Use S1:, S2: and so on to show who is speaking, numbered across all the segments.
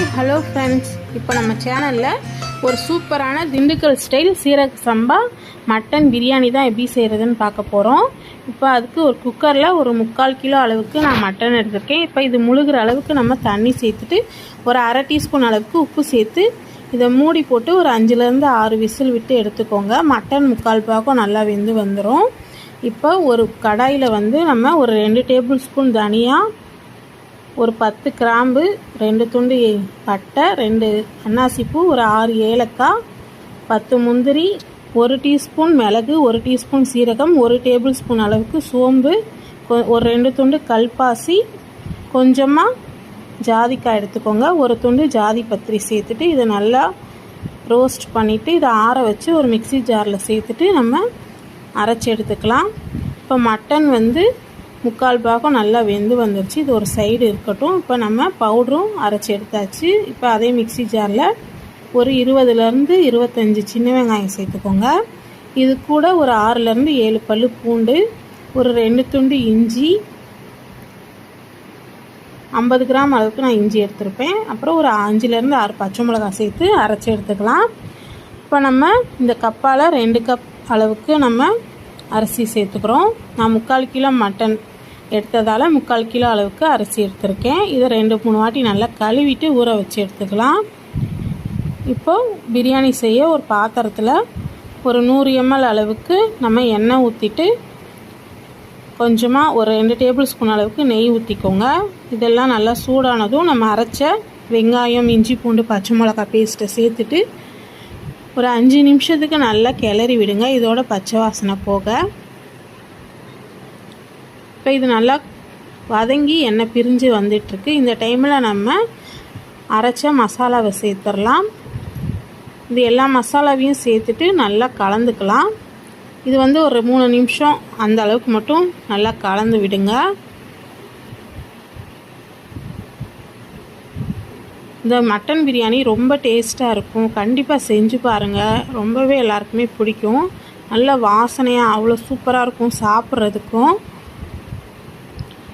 S1: Hi hello friends இப்போ நம்ம சேனலில் ஒரு சூப்பரான திண்டுக்கல் ஸ்டைல் சீரக சம்பா மட்டன் பிரியாணி தான் எப்படி செய்கிறதுன்னு பார்க்க போகிறோம் இப்போ அதுக்கு ஒரு குக்கரில் ஒரு முக்கால் கிலோ அளவுக்கு நான் மட்டன் எடுத்திருக்கேன். இப்போ இது முழுகிற அளவுக்கு நம்ம தண்ணி சேர்த்துட்டு ஒரு அரை டீஸ்பூன் அளவுக்கு உப்பு சேர்த்து இதை மூடி போட்டு ஒரு அஞ்சுலேருந்து ஆறு விசில் விட்டு எடுத்துக்கோங்க. மட்டன் முக்கால் பாகம் நல்லா வெந்து வந்துடும் இப்போ ஒரு கடாயில் வந்து நம்ம ஒரு ரெண்டு டேபிள் ஸ்பூன் தனியாக ஒரு பத்து கிராம்பு ரெண்டு துண்டு பட்டை ரெண்டு அன்னாசிப்பூ ஒரு ஆறு ஏலக்காய் பத்து முந்திரி ஒரு டீஸ்பூன் மிளகு ஒரு டீஸ்பூன் சீரகம் ஒரு டேபிள் ஸ்பூன் அளவுக்கு சோம்பு கொ- ஒரு ரெண்டு துண்டு கல்பாசி கொஞ்சமாக ஜாதிக்காய் எடுத்துக்கோங்க. ஒரு துண்டு ஜாதி பத்திரி சேர்த்துட்டு இதை நல்லா ரோஸ்ட் பண்ணிவிட்டு இதை ஆற வச்சு ஒரு மிக்ஸி ஜாரில் சேர்த்துட்டு நம்ம அரைச்சி எடுத்துக்கலாம். இப்போ மட்டன் வந்து முக்கால் பாகம் நல்லா வெந்து வந்துருச்சு. இது ஒரு சைடு இருக்கட்டும். இப்போ நம்ம பவுடரும் அரைச்சி எடுத்தாச்சு. இப்போ அதே மிக்சி ஜாரில் ஒரு இருபதுலேருந்து இருபத்தஞ்சி சின்ன வெங்காயம் சேர்த்துக்கோங்க. இது கூட ஒரு ஆறுலேருந்து ஏழு பல்லு பூண்டு ஒரு ரெண்டு துண்டு இஞ்சி ஐம்பது கிராம் அளவுக்கு நான் இஞ்சி எடுத்திருப்பேன். அப்புறம் ஒரு அஞ்சுலேருந்து ஆறு பச்சை மிளகாய் சேர்த்து அரைச்சி எடுத்துக்கலாம். இப்போ நம்ம இந்த கப்பால் ரெண்டு கப் அளவுக்கு நம்ம அரிசி சேர்த்துக்கிறோம். நான் முக்கால் கிலோ மட்டன் எடுத்ததால் முக்கால் கிலோ அளவுக்கு அரிசி எடுத்திருக்கேன். இதை ரெண்டு மூணு வாட்டி நல்லா கழுவிட்டு ஊற வச்சு எடுத்துக்கலாம். இப்போது பிரியாணி செய்ய ஒரு பாத்திரத்தில் ஒரு நூறு எம்எல் அளவுக்கு நம்ம எண்ணெய் ஊற்றிட்டு கொஞ்சமாக ஒரு ரெண்டு டேபிள் ஸ்பூன் அளவுக்கு நெய் ஊற்றிக்கோங்க இதெல்லாம் நல்லா சூடானதும் நம்ம அரைச்ச வெங்காயம் இஞ்சி பூண்டு பச்சை மிளகா பேஸ்ட்டை சேர்த்துட்டு ஒரு அஞ்சு நிமிஷத்துக்கு நல்லா கிளறி விடுங்க. இதோட பச்சை வாசனை போக. இப்போ இது நல்லா வதங்கி எண்ணெய் பிரிஞ்சு வந்துட்டுருக்கு. இந்த டைமில் நம்ம அரைச்ச மசாலாவை சேர்த்துடலாம். இது எல்லா மசாலாவையும் சேர்த்துட்டு நல்லா கலந்துக்கலாம். இது வந்து ஒரு மூணு நிமிஷம் அந்த அளவுக்கு மட்டும் நல்லா கலந்து விடுங்க. இந்த மட்டன் பிரியாணி ரொம்ப டேஸ்ட்டாக இருக்கும். கண்டிப்பாக செஞ்சு பாருங்கள் ரொம்பவே எல்லாருக்குமே பிடிக்கும். நல்ல வாசனையாக அவ்வளோ சூப்பராக இருக்கும் சாப்பிட்றதுக்கும்.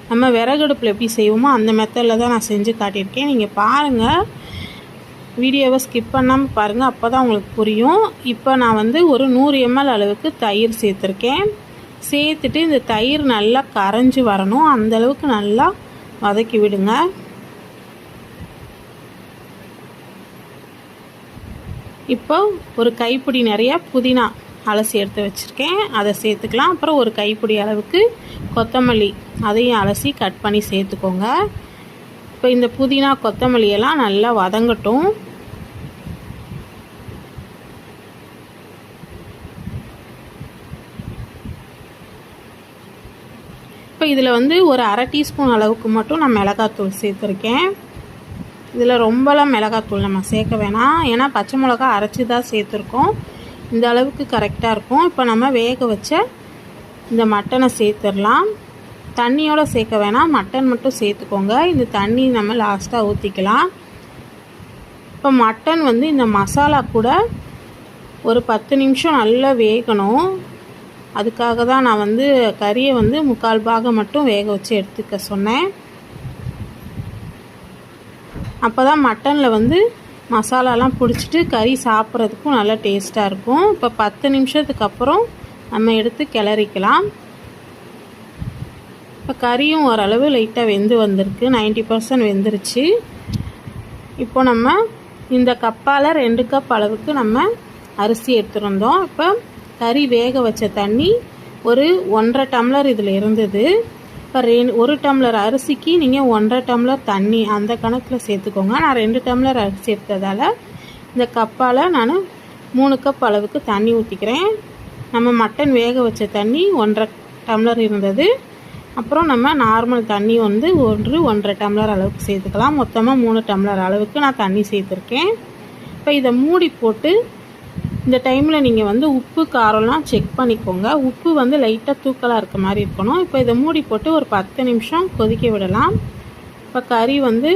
S1: நம்ம விறகடுப்பில் எப்படி செய்வோமோ அந்த மெத்தடில் தான் நான் செஞ்சு காட்டியிருக்கேன். நீங்கள் பாருங்கள் வீடியோவை ஸ்கிப் பண்ணாமல் பாருங்கள் அப்போ தான் உங்களுக்கு புரியும். இப்போ நான் வந்து ஒரு நூறு எம்எல் அளவுக்கு தயிர் சேர்த்துருக்கேன். சேர்த்துட்டு இந்த தயிர் நல்லா கரைஞ்சி வரணும். அந்த அளவுக்கு நல்லா வதக்கி விடுங்க. இப்போ ஒரு கைப்பிடி நிறைய புதினா அலசி எடுத்து வச்சுருக்கேன். அதை சேர்த்துக்கலாம். அப்புறம் ஒரு கைப்பிடி அளவுக்கு கொத்தமல்லி. அதையும் அலசி கட் பண்ணி சேர்த்துக்கோங்க. இப்போ இந்த புதினா கொத்தமல்லி எல்லாம் நல்லா வதங்கட்டும். இப்போ இதில் வந்து ஒரு அரை டீஸ்பூன் அளவுக்கு மட்டும் நான் மிளகாத்தூள் சேர்த்துருக்கேன். இதில் ரொம்பலாம் மிளகாத்தூள் நம்ம சேர்க்க வேணாம். ஏன்னா பச்சை மிளகா அரைச்சி தான் சேர்த்துருக்கோம். இந்த அளவுக்கு கரெக்டாக இருக்கும். இப்போ நம்ம வேக வச்ச இந்த மட்டனை சேர்த்துடலாம். தண்ணியோடு சேர்க்க வேணாம். மட்டன் மட்டும் சேர்த்துக்கோங்க. இந்த தண்ணி நம்ம லாஸ்ட்டாக ஊற்றிக்கலாம் இப்போ மட்டன் வந்து இந்த மசாலா கூட ஒரு பத்து நிமிஷம் நல்லா வேகணும். அதுக்காக தான் நான் வந்து கறியை வந்து முக்கால் பாகம் மட்டும் வேக வச்சு எடுத்துக்க சொன்னேன். அப்போ தான் மட்டனில் வந்து மசாலாலாம் பிடிச்சிட்டு கறி சாப்பிட்றதுக்கும் நல்லா டேஸ்ட்டாக இருக்கும். இப்போ பத்து நிமிஷத்துக்கு அப்புறம் நம்ம எடுத்து கிளறிக்கலாம். இப்போ கறியும் ஓரளவு லைட்டாக வெந்து வந்திருக்கு. 90% பர்சன்ட் வெந்துருச்சு. இப்போ நம்ம இந்த கப்பால் ரெண்டு கப் அளவுக்கு நம்ம அரிசி எடுத்துருந்தோம். இப்போ கறி வேக வச்ச தண்ணி ஒரு ஒன்றரை டம்ளர் இதில் இருந்தது. இப்போ ரெ ஒரு டம்ளர் அரிசிக்கு நீங்கள் ஒன்றரை டம்ளர் தண்ணி அந்த கணக்கில் சேர்த்துக்கோங்க. நான் ரெண்டு டம்ளர் அரிசி சேர்த்ததால் இந்த கப்பால் நான் மூணு கப் அளவுக்கு தண்ணி ஊற்றிக்கிறேன் நம்ம மட்டன் வேக வச்ச தண்ணி ஒன்றரை டம்ளர் இருந்தது. அப்புறம் நம்ம நார்மல் தண்ணி வந்து ஒன்று ஒன்றரை டம்ளர் அளவுக்கு சேர்த்துக்கலாம். மொத்தமாக மூணு டம்ளர் அளவுக்கு நான் தண்ணி சேர்த்துருக்கேன். இப்போ இதை மூடி போட்டு இந்த டைமில் நீங்கள் வந்து உப்பு காரம்லாம் செக் பண்ணிக்கோங்க. உப்பு வந்து லைட்டாக தூக்கலாக இருக்க மாதிரி இருக்கணும். இப்போ இதை மூடி போட்டு ஒரு பத்து நிமிஷம் கொதிக்க விடலாம். இப்போ கறி வந்து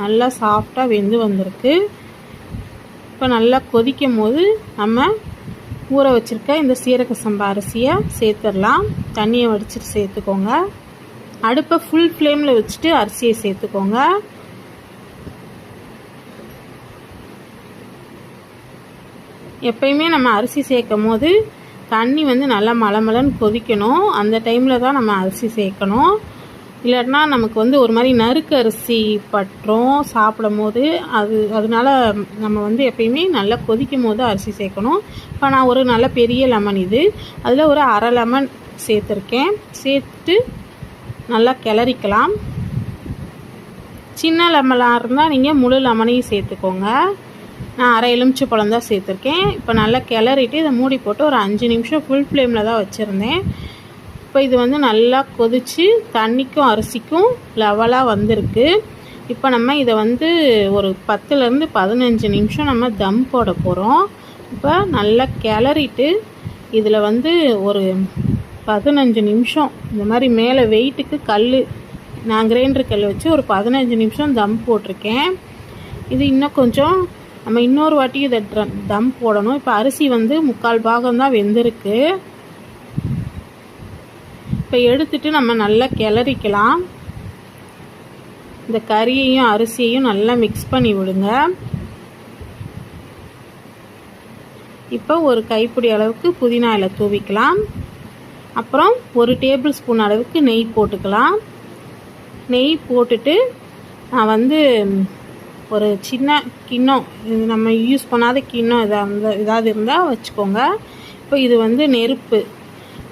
S1: நல்லா சாஃப்டாக வெந்து வந்திருக்கு. இப்போ நல்லா கொதிக்கும் போது நம்ம ஊற வச்சுருக்க இந்த சீரக சம்பா அரிசியை சேர்த்துடலாம். தண்ணியை வடிச்சிட்டு சேர்த்துக்கோங்க. அடுப்பை ஃபுல் ஃப்ளேமில் வச்சுட்டு அரிசியை சேர்த்துக்கோங்க. எப்பயுமே நம்ம அரிசி சேர்க்கும் போது தண்ணி வந்து நல்லா மலமலன்னு கொதிக்கணும். அந்த டைமில் தான் நம்ம அரிசி சேர்க்கணும். இல்லைன்னா நமக்கு வந்து ஒரு மாதிரி நறுக்கு அரிசி பட்டுரும் சாப்பிடும் போது அது அதனால நம்ம வந்து எப்பயுமே நல்லா கொதிக்கும் போது அரிசி சேர்க்கணும். இப்போ நான் ஒரு நல்ல பெரிய லெமன் இது. அதில் ஒரு அரை லெமன் சேர்த்துருக்கேன். சேர்த்து நல்லா கிளறிக்கலாம். சின்ன லெமனாக இருந்தால் நீங்கள் முழு லெமனையும் சேர்த்துக்கோங்க. நான் அரை எலுமிச்சை பழம் தான் சேர்த்துருக்கேன். இப்போ நல்லா கிளறிட்டு இதை மூடி போட்டு ஒரு அஞ்சு நிமிஷம் ஃபுல் ஃப்ளேமில் தான் வச்சுருந்தேன். இப்போ இது வந்து நல்லா கொதித்து தண்ணிக்கும் அரிசிக்கும் லெவலாக வந்திருக்கு. இப்போ நம்ம இதை வந்து ஒரு பத்துலேருந்து பதினஞ்சு நிமிஷம் நம்ம தம் போட போகிறோம் இப்போ நல்லா கிளறிட்டு இதில் வந்து ஒரு பதினஞ்சு நிமிஷம் இந்த மாதிரி மேலே வெயிட்டுக்கு கல் நான் கிரைண்டர் கல் வச்சு ஒரு பதினஞ்சு நிமிஷம் தம் போட்டிருக்கேன். இது இன்னும் கொஞ்சம் நம்ம இன்னொரு வாட்டி இதை தம் போடணும். இப்போ அரிசி வந்து முக்கால் பாகம் தான் வெந்திருக்கு. இப்போ எடுத்துட்டு நம்ம நல்லா கிளறிக்கலாம். இந்த கறியையும் அரிசியையும் நல்லா மிக்ஸ் பண்ணி விடுங்க. இப்போ ஒரு கைப்பிடி அளவுக்கு புதினா இலை தூவிக்கலாம். அப்புறம் ஒரு டேபிள் ஸ்பூன் அளவுக்கு நெய் போட்டுக்கலாம். நெய் போட்டுட்டு நான் வந்து ஒரு சின்ன கிண்ணம் இது நம்ம யூஸ் பண்ணாத கிண்ணம் இதாக இதாவது இருந்தால் வச்சுக்கோங்க. இப்போ இது வந்து நெருப்பு.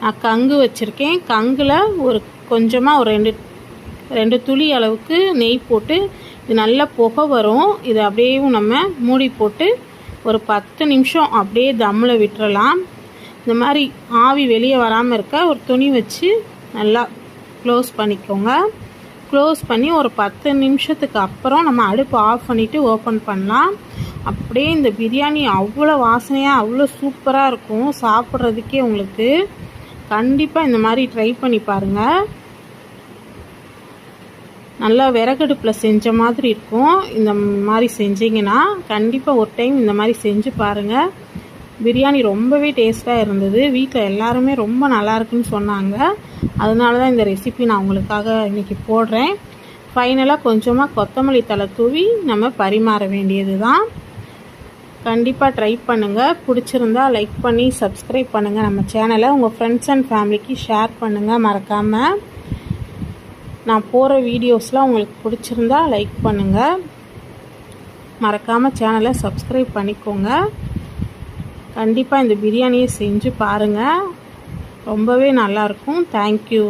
S1: நான் கங்கு வச்சுருக்கேன். கங்கில் ஒரு கொஞ்சமாக ஒரு ரெண்டு ரெண்டு துளி அளவுக்கு நெய் போட்டு இது நல்லா புகை வரும். இது அப்படியே நம்ம மூடி போட்டு ஒரு பத்து நிமிஷம் அப்படியே தம்மில் விட்டுறலாம். இந்த மாதிரி ஆவி வெளியே வராமல் இருக்க ஒரு துணி வச்சு நல்லா க்ளோஸ் பண்ணிக்கோங்க. க்ளோஸ் பண்ணி ஒரு பத்து நிமிஷத்துக்கு அப்புறம் நம்ம அடுப்பு ஆஃப் பண்ணிவிட்டு ஓப்பன் பண்ணலாம். அப்படியே இந்த பிரியாணி அவ்வளோ வாசனையாக அவ்வளோ சூப்பராக இருக்கும். சாப்பிட்றதுக்கே உங்களுக்கு கண்டிப்பாக இந்த மாதிரி ட்ரை பண்ணி பாருங்கள் நல்லா விறகடுப்பில் செஞ்ச மாதிரி இருக்கும். இந்த மாதிரி செஞ்சிங்கன்னா கண்டிப்பாக ஒரு டைம் இந்த மாதிரி செஞ்சு பாருங்கள் பிரியாணி ரொம்பவே டேஸ்ட்டாக இருந்தது. வீட்டில் எல்லாருமே ரொம்ப நல்லா இருக்குன்னு சொன்னாங்க. அதனால தான் இந்த ரெசிபி நான் உங்களுக்காக இன்றைக்கி போடுறேன். ஃபைனலாக கொஞ்சமாக கொத்தமல்லி தலை தூவி நம்ம பரிமாற வேண்டியது தான் கண்டிப்பாக ட்ரை பண்ணுங்கள் பிடிச்சிருந்தா லைக் பண்ணி சப்ஸ்கிரைப் பண்ணுங்கள் நம்ம சேனலை உங்கள் ஃப்ரெண்ட்ஸ் அண்ட் ஃபேமிலிக்கு ஷேர் பண்ணுங்கள் மறக்காமல் நான் போகிற வீடியோஸ்லாம் உங்களுக்கு பிடிச்சிருந்தா லைக் பண்ணுங்கள் மறக்காமல் சேனலை சப்ஸ்கிரைப் பண்ணிக்கோங்க. கண்டிப்பாக இந்த பிரியாணியை செஞ்சு பாருங்கள் ரொம்பவே நல்லாயிருக்கும் தேங்க்யூ